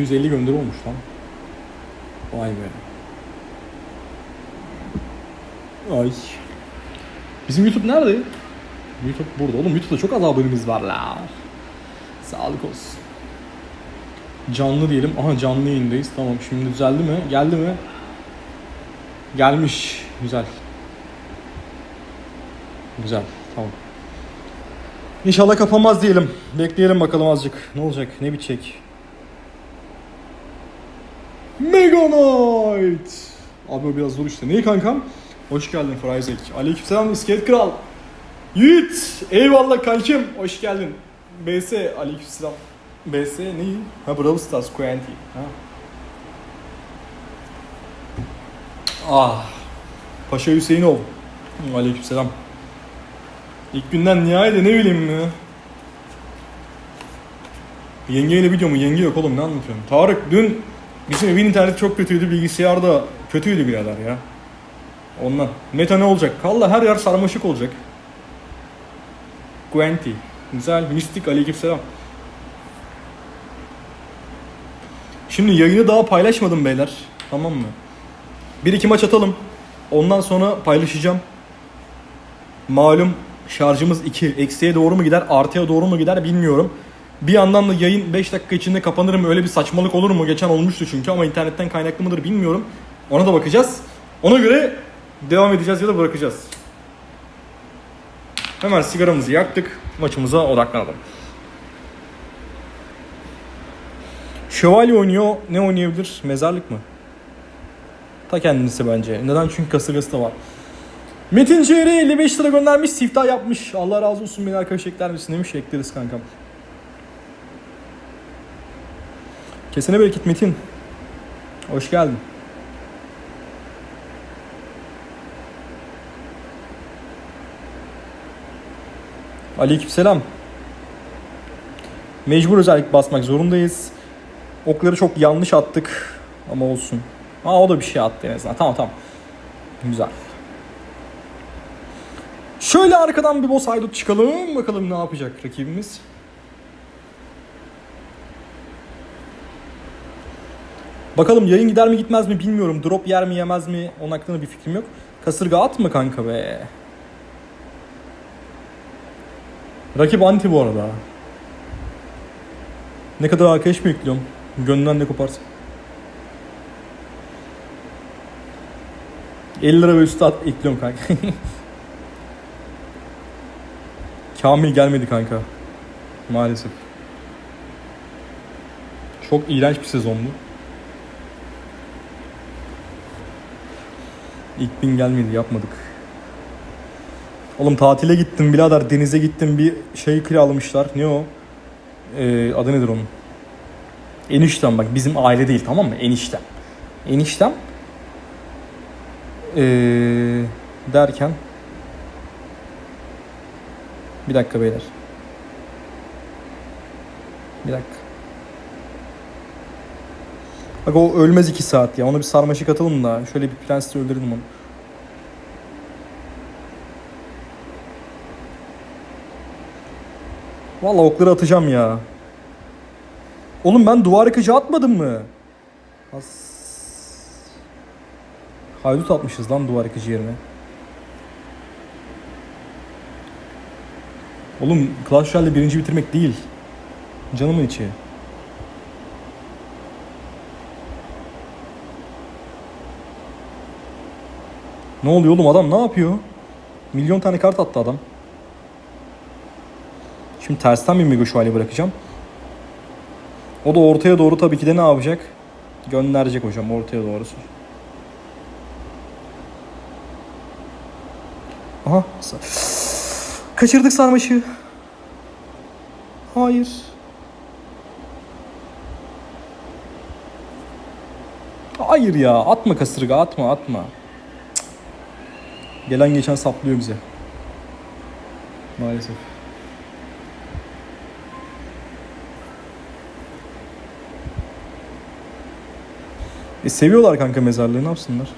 250 gönderi olmuş lan. Vay be. Ay. Bizim YouTube nerede? YouTube burada. Oğlum YouTube'da çok az abonemiz var la. Sağlık olsun. Canlı diyelim. Aha canlı yayındayız. Tamam şimdi düzeldi mi? Geldi mi? Gelmiş. Güzel. Güzel. Tamam. İnşallah kapanmaz diyelim. Bekleyelim bakalım azıcık. Ne olacak? Ne bitecek? Mega Knight. Abi o biraz zor işte. Neyi kankam? Hoş geldin Fryzek. Aleykümselam İskelet Kral. Yiğit. Eyvallah kankim. Hoş geldin. BS. Aleykümselam. BS neyi? Ha Brawl Stars Quanti. Ha. Ah. Paşa Hüseyinov. Aleykümselam. İlk günden nihayet ne bileyim mi? Yengeyle video mu? Yenge yok oğlum ne anlatıyorsun? Tarık dün bizim evin interneti çok kötüydü. Bilgisayar da kötüydü birader ya. Ondan. Meta ne olacak? Valla her yer sarmaşık olacak. Quanti. Güzel. Mistik aleykümselam. Şimdi yayını daha paylaşmadım beyler. Tamam mı? Bir iki maç atalım. Ondan sonra paylaşacağım. Malum şarjımız 2. Eksiye doğru mu gider, artıya doğru mu gider bilmiyorum. Bir yandan da yayın 5 dakika içinde kapanır mı öyle bir saçmalık olur mu? Geçen olmuştu çünkü ama internetten kaynaklı mıdır bilmiyorum. Ona da bakacağız. Ona göre devam edeceğiz ya da bırakacağız. Hemen sigaramızı yaktık. Maçımıza odaklanalım. Şövalye oynuyor. Ne oynayabilir? Mezarlık mı? Ta kendisi bence. Neden? Çünkü kasırgası da var. Metin CR 55 lira göndermiş. Siftah yapmış. Allah razı olsun beni arkadaş ekler misin demiş. Ekleriz kankam. Kesene bereket Metin. Hoş geldin. Aleykümselam. Mecbur özellik basmak zorundayız. Okları çok yanlış attık. Ama olsun. Aa o da bir şey attı en azından. Tamam tamam. Güzel. Şöyle arkadan bir boss haydut çıkalım. Bakalım ne yapacak rakibimiz. Bakalım yayın gider mi gitmez mi bilmiyorum. Drop yer mi yemez mi onun hakkında bir fikrim yok. Kasırga at mı kanka be? Rakip anti bu arada. Ne kadar arkadaş mı yüklüyorum? Gönlünden ne koparsın. 50 lira ve üstü at ekliyorum kanka. Kamil gelmedi kanka. Maalesef. Çok iğrenç bir sezondu. İlk bin gelmedi yapmadık. Oğlum tatile gittim birader denize gittim bir şey kiralamışlar. Ne o? Ee, adı nedir onun? Eniştem bak bizim aile değil tamam mı? Eniştem. Eniştem ee, derken bir dakika beyler. Bir dakika. Bak o ölmez iki saat ya. Ona bir sarmaşık atalım da. Şöyle bir prensle öldürelim onu. Vallahi okları atacağım ya. Oğlum ben duvar yıkıcı atmadım mı? As... Haydut atmışız lan duvar yıkıcı yerine. Oğlum Clash Royale'de birinci bitirmek değil. Canımın içi. Ne oluyor oğlum adam ne yapıyor? Milyon tane kart attı adam. Şimdi tersten bir Mega Şövalye bırakacağım. O da ortaya doğru tabii ki de ne yapacak? Gönderecek hocam ortaya doğru. Aha. Kaçırdık sarmaşı. Hayır. Hayır ya atma kasırga atma atma. Gelen geçen saplıyor bize. Maalesef. E seviyorlar kanka mezarlığı ne yapsınlar?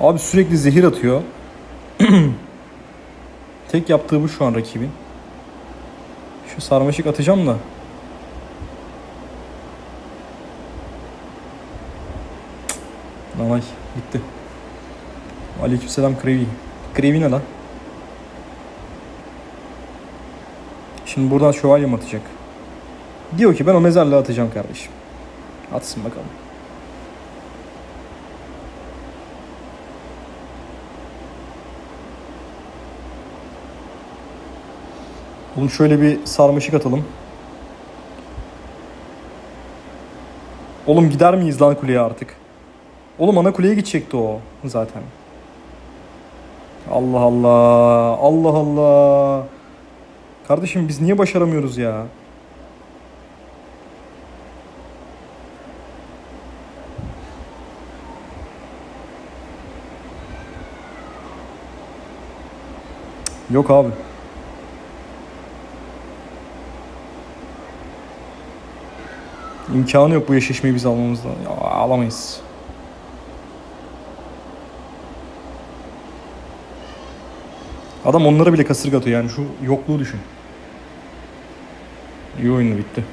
Abi sürekli zehir atıyor. Tek yaptığı bu şu an rakibin. Şu sarmaşık atacağım da. Cık. Lan ay bitti. Aleykümselam Krevi. Krevi ne lan? Şimdi buradan şövalye mi atacak? Diyor ki ben o mezarlığa atacağım kardeşim. Atsın bakalım. Oğlum şöyle bir sarmaşık atalım. Oğlum gider miyiz lan kuleye artık? Oğlum ana kuleye gidecekti o zaten. Allah Allah. Allah Allah. Kardeşim biz niye başaramıyoruz ya? Yok abi. İmkanı yok bu eşleşmeyi biz almamızda. Ya, alamayız. Adam onlara bile kasırga atıyor yani şu yokluğu düşün. İyi oyunu bitti.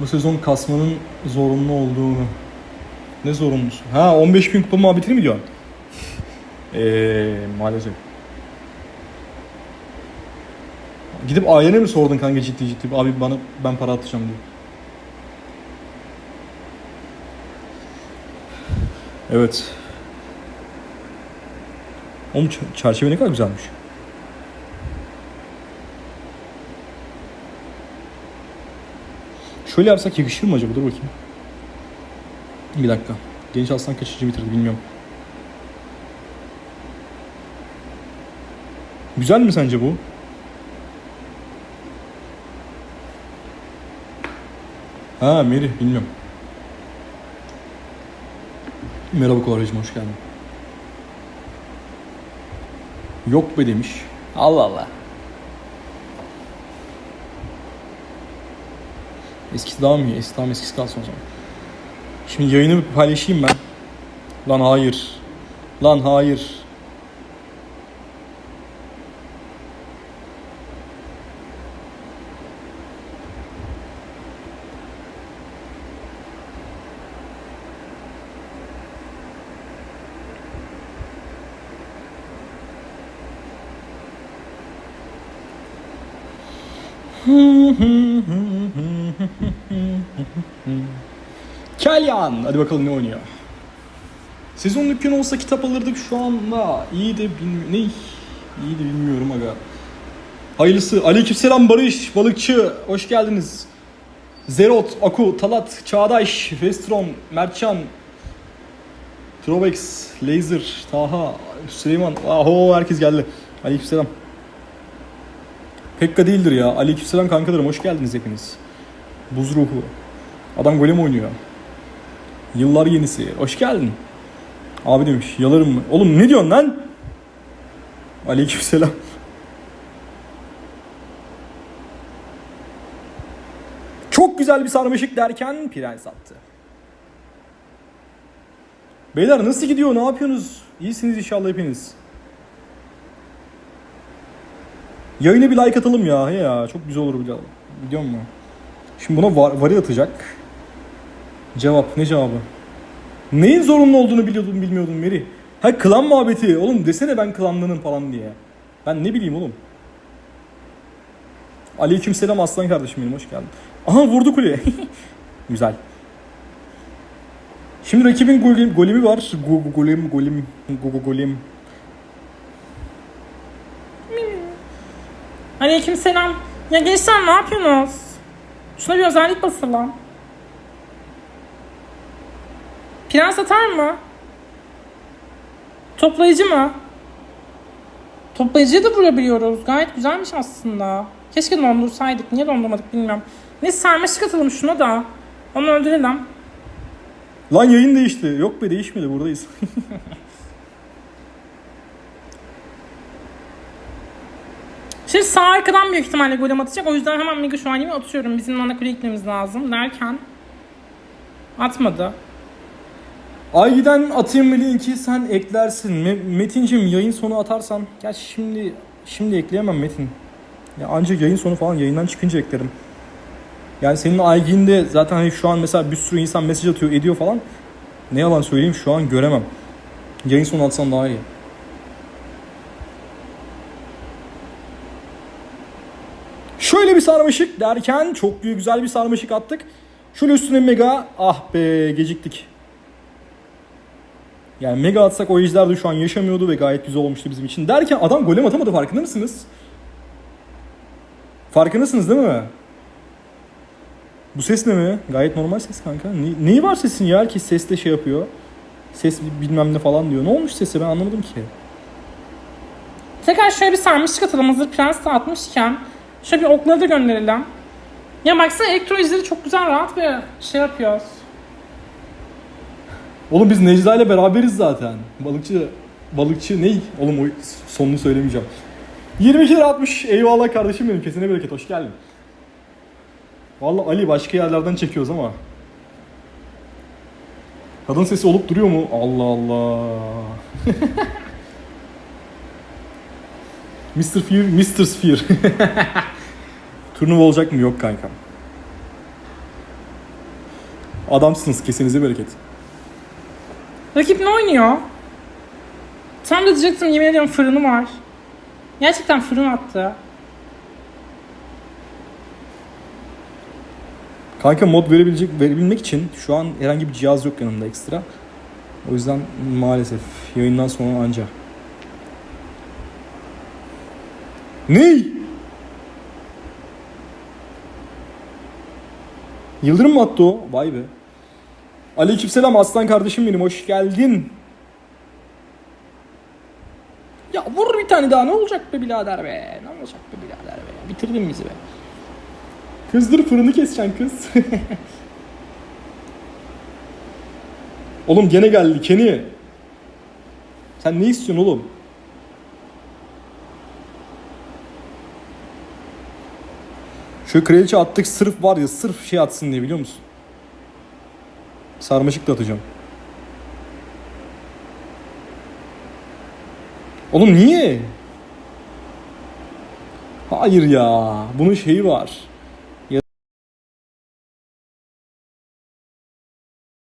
Bu sezon kasmanın zorunlu olduğunu. Ne zorunlusu? Ha 15 bin kupa muhabbetini mi diyorsun? Eee maalesef. Gidip ailene mi sordun kanka ciddi ciddi? Abi bana ben para atacağım diye. Evet. Oğlum çerçeve ne kadar güzelmiş. Şöyle yapsak yakışır mı acaba? Dur bakayım. Bir dakika. Genç Aslan kaçıncı bitirdi bilmiyorum. Güzel mi sence bu? Ha Meri bilmiyorum. Merhaba Kovaracım hoş geldin. Yok be demiş. Allah Allah. Eskisi daha mı iyi? Eski tamam eskisi kalsın o zaman. Şimdi yayını paylaşayım ben. Lan hayır. Lan hayır. Kelyan. Hadi bakalım ne oynuyor. Sezon dükkanı olsa kitap alırdık şu anda. İyi de bilmiyorum. Ne? İyi de bilmiyorum aga. Hayırlısı. Aleykümselam Barış, Balıkçı. Hoş geldiniz. Zerot, Aku, Talat, Çağdaş, Vestron, Mertcan, Trovex, Laser, Taha, Süleyman. Aho herkes geldi. Aleykümselam. Pekka değildir ya. Aleykümselam kankalarım. Hoş geldiniz hepiniz. Buz ruhu. Adam golem oynuyor. Yıllar yenisi. Hoş geldin. Abi demiş yalarım mı? Oğlum ne diyorsun lan? Aleykümselam. Çok güzel bir sarmaşık derken prens attı. Beyler nasıl gidiyor? Ne yapıyorsunuz? İyisiniz inşallah hepiniz. Yayına bir like atalım ya. Ya çok güzel olur biliyor musun? Şimdi buna var, varil atacak. Cevap ne cevabı? Neyin zorunlu olduğunu biliyordum bilmiyordum Meri. Ha klan muhabbeti. Oğlum desene ben klandanım falan diye. Ben ne bileyim oğlum. Aleykümselam aslan kardeşim benim hoş geldin. Aha vurdu kuleye. Güzel. Şimdi rakibin golem, golemi var. Go, go- golem golem go, go- golem. Aleykümselam. Ya gençler ne yapıyorsunuz? Şuna bir özellik basın lan. Prens atar mı? Toplayıcı mı? Toplayıcıyı da vurabiliyoruz. Gayet güzelmiş aslında. Keşke dondursaydık. Niye dondurmadık bilmiyorum. Neyse sarmaşık atalım şuna da. Onu öldürelim. Lan yayın değişti. Yok be değişmedi buradayız. Şimdi sağ arkadan büyük ihtimalle golem atacak. O yüzden hemen Mega gibi atıyorum. Bizim ana kuleye gitmemiz lazım derken atmadı. Aygi'den atayım mı linki sen eklersin. Me- Metin'cim yayın sonu atarsan. Gerçi şimdi şimdi ekleyemem Metin. Ya ancak yayın sonu falan yayından çıkınca eklerim. Yani senin Aygi'nde zaten hani şu an mesela bir sürü insan mesaj atıyor ediyor falan. Ne yalan söyleyeyim şu an göremem. Yayın sonu atsan daha iyi. Şöyle bir sarmaşık derken çok güzel bir sarmaşık attık. Şöyle üstüne mega ah be geciktik. Yani mega atsak o ejder de şu an yaşamıyordu ve gayet güzel olmuştu bizim için. Derken adam golem atamadı farkında mısınız? Farkındasınız değil mi? Bu ses ne mi? Gayet normal ses kanka. Ne, neyi var sesin ya? Herkes sesle şey yapıyor. Ses bilmem ne falan diyor. Ne olmuş sesi ben anlamadım ki. Tekrar şöyle bir sarmışlık atalım. Hazır prens de atmışken. Şöyle bir okları da gönderelim. Ya baksana elektro izleri çok güzel rahat bir şey yapıyoruz. Oğlum biz Necla ile beraberiz zaten. Balıkçı balıkçı ney? Oğlum o sonunu söylemeyeceğim. 22 lira atmış. Eyvallah kardeşim benim. Kesine bereket. Hoş geldin. Vallahi Ali başka yerlerden çekiyoruz ama. Kadın sesi olup duruyor mu? Allah Allah. Mr. Fear, Mr. Sphere. Turnuva olacak mı? Yok kankam. Adamsınız. Kesinize bereket. Rakip ne oynuyor? Tam da diyecektim yemin ediyorum fırını var. Gerçekten fırın attı. Kanka mod verebilecek verebilmek için şu an herhangi bir cihaz yok yanımda ekstra. O yüzden maalesef yayından sonra anca. Ne? Yıldırım mı attı o? Vay be. Aleykümselam aslan kardeşim benim hoş geldin. Ya vur bir tane daha ne olacak be birader be? Ne olacak be birader be? Bitirdin bizi be. Kızdır fırını keseceksin kız. oğlum gene geldi Kenny. Sen ne istiyorsun oğlum? Şu kraliçe attık sırf var ya sırf şey atsın diye biliyor musun? Sarmaşık da atacağım. Oğlum niye? Hayır ya. Bunun şeyi var.